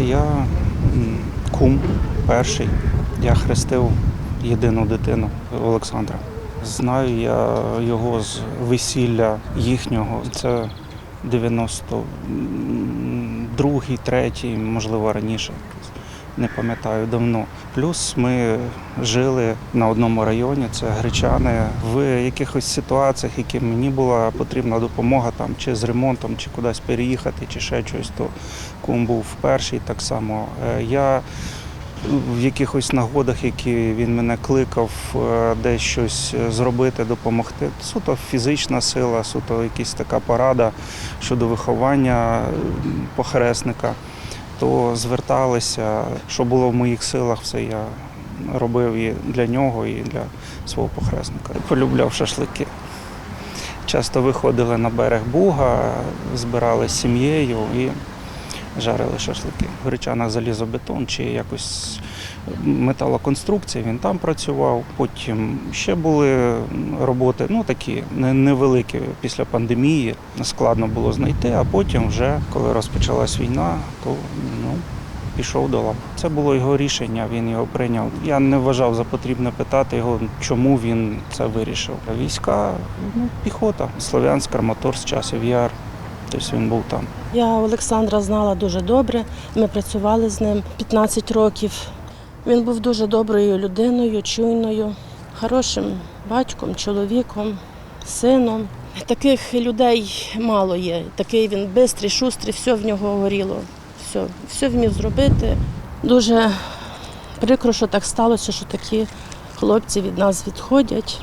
Я кум перший. Я хрестив єдину дитину Олександра. Знаю я його з весілля їхнього. Це 92-й, 3-й, можливо, раніше. Не пам'ятаю давно. Плюс ми жили на одному районі, це гречани. В якихось ситуаціях, які мені була потрібна допомога, там чи з ремонтом, чи кудись переїхати, чи ще щось, то кум був перший так само. Е, Я в якихось нагодах, які він мене кликав, е, десь щось зробити, допомогти. Суто фізична сила, суто якась така порада щодо виховання е, похресника, то зверталися, що було в моїх силах, все я робив і для нього, і для свого похресника. Полюбляв шашлики. Часто виходили на берег Буга, збирали з сім'єю і жарили шашлики. В Гречанах залізобетон чи якось металоконструкція, він там працював. Потім ще були роботи, ну такі невеликі після пандемії. Складно було знайти, а потім, вже коли розпочалась війна, то ну, пішов до лав. Це було його рішення, він його прийняв. Я не вважав за потрібне питати його, чому він це вирішив. Війська, ну, піхота, Слов'янськ, Краматорськ, часів яр. Тобто він був там. Я Олександра знала дуже добре. Ми працювали з ним 15 років. Він був дуже доброю людиною, чуйною, хорошим батьком, чоловіком, сином. Таких людей мало є. Такий він бистрий, шустрий, все в нього горіло. Все, все вмів зробити. Дуже прикро, що так сталося, що такі хлопці від нас відходять.